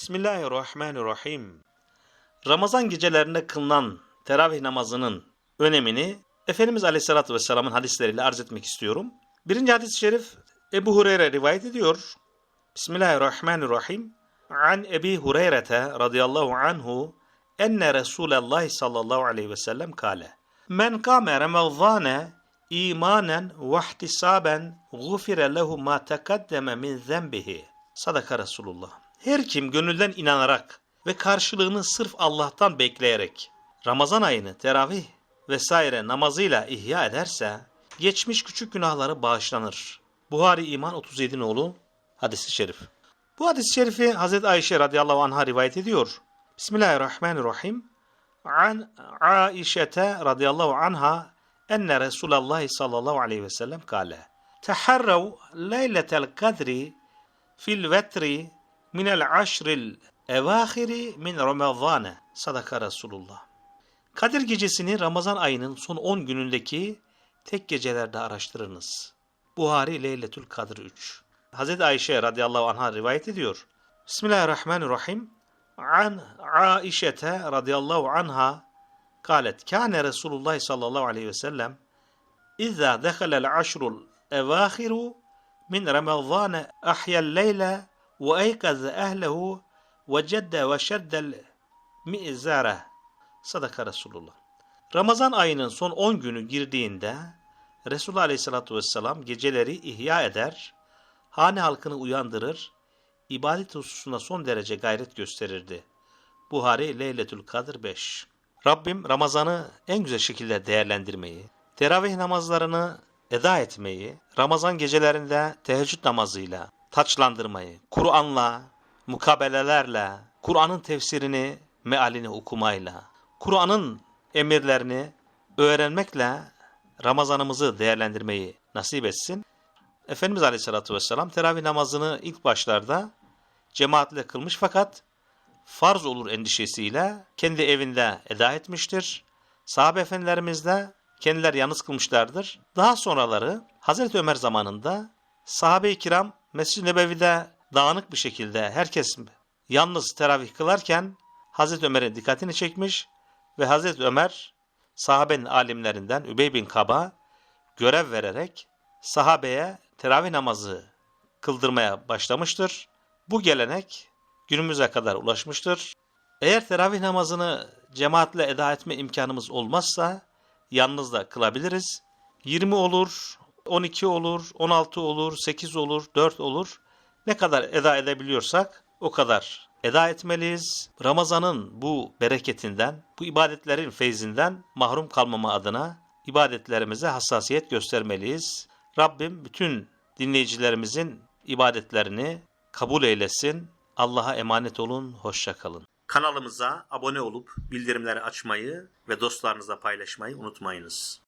Bismillahirrahmanirrahim. Ramazan gecelerinde kılınan teravih namazının önemini Efendimiz Aleyhisselatü Vesselam'ın hadisleriyle arz etmek istiyorum. Birinci hadis-i şerif Ebu Hureyre rivayet ediyor. Bismillahirrahmanirrahim. An Ebi Hureyre'te radıyallahu anhu enne Resulallah sallallahu aleyhi ve sellem kale. Men kâme Ramazâne imanen ve ihtisaben gufire lehu ma tekaddeme min zenbihi. Sadaka Resulullah. Her kim gönülden inanarak ve karşılığını sırf Allah'tan bekleyerek Ramazan ayını teravih vesaire namazıyla ihya ederse geçmiş küçük günahları bağışlanır. Buhari İman 37 nolu hadisi şerif. Bu hadis-i şerifi Hazreti Ayşe radıyallahu anh'a rivayet ediyor. Bismillahirrahmanirrahim. An Aişete radıyallahu anha enne Resulallah sallallahu aleyhi ve sellem kale. Teharrav leyletel kadri fil vetri minel aşril evahiri min ramazane. Sadaka Resulullah. Kadir gecesini Ramazan ayının son 10 günündeki tek gecelerde araştırınız. Buhari Leyletül Kadr 3. Hz. Ayşe radıyallahu anh'a rivayet ediyor. Bismillahirrahmanirrahim. An Aişete radıyallahu anha kalet kâne Resulullah sallallahu aleyhi ve sellem İzâ dehalel aşrul evâhiru min Ramazâne ahyel leyle ve cedde ve şeddel mi'zâre. Sadaka Resulullah. Ramazan ayının son 10 günü girdiğinde Resulullah Aleyhisselatü Vesselam geceleri ihya eder, hane halkını uyandırır, ibadet hususunda son derece gayret gösterirdi. Buhari Leyletül Kadir 5 Rabbim Ramazan'ı en güzel şekilde değerlendirmeyi, teravih namazlarını eda etmeyi, Ramazan gecelerinde teheccüd namazıyla taçlandırmayı, Kur'an'la, mukabelelerle, Kur'an'ın tefsirini, mealini okumayla, Kur'an'ın emirlerini öğrenmekle Ramazanımızı değerlendirmeyi nasip etsin. Efendimiz Aleyhisselatü Vesselam teravih namazını ilk başlarda cemaatle kılmış fakat farz olur endişesiyle kendi evinde eda etmiştir. Sahabe efendilerimiz de kendiler yalnız kılmışlardır. Daha sonraları Hazreti Ömer zamanında sahabe-i kiram Mescid-i Nebevi'de dağınık bir şekilde herkes yalnız teravih kılarken Hazreti Ömer'in dikkatini çekmiş ve Hazreti Ömer sahabenin alimlerinden Übey bin Kab'a görev vererek sahabeye teravih namazı kıldırmaya başlamıştır. Bu gelenek günümüze kadar ulaşmıştır. Eğer teravih namazını cemaatle eda etme imkanımız olmazsa yalnız da kılabiliriz. 20 olur, 12 olur, 16 olur, 8 olur, 4 olur. Ne kadar eda edebiliyorsak o kadar eda etmeliyiz. Ramazanın bu bereketinden, bu ibadetlerin feyzinden mahrum kalmama adına ibadetlerimize hassasiyet göstermeliyiz. Rabbim bütün dinleyicilerimizin ibadetlerini kabul eylesin. Allah'a emanet olun, hoşça kalın. Kanalımıza abone olup bildirimleri açmayı ve dostlarınızla paylaşmayı unutmayınız.